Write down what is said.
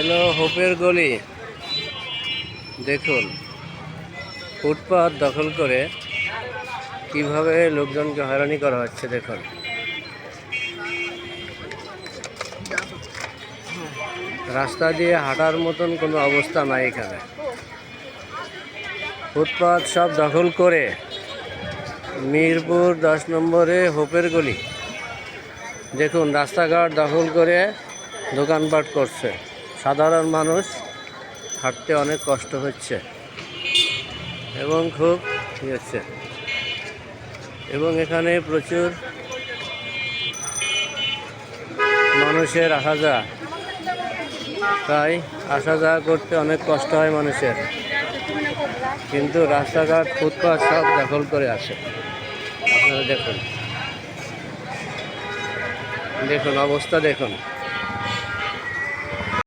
এলো হোপের গলি। দেখুন, ফুটপাত দখল করে কীভাবে লোকজনকে হয়রানি করা হচ্ছে, দেখুন। রাস্তা দিয়ে হাঁটার মতন কোনো অবস্থা নাই এখানে। ফুটপাত সব দখল করে মিরপুর দশ নম্বরে হোপের গলি। দেখুন, রাস্তাঘাট দখল করে দোকানপাট করছে। সাধারণ মানুষ হাঁটতে অনেক কষ্ট হচ্ছে এবং খুব ই হচ্ছে। এবং এখানে প্রচুর মানুষের আসা যাওয়া। তাই আসা যাওয়া করতে অনেক কষ্ট হয় মানুষের। কিন্তু রাস্তাঘাট ফুটপাথ সব দখল করে আছে। আপনারা দেখুন। দেখুন, অবস্থা দেখুন।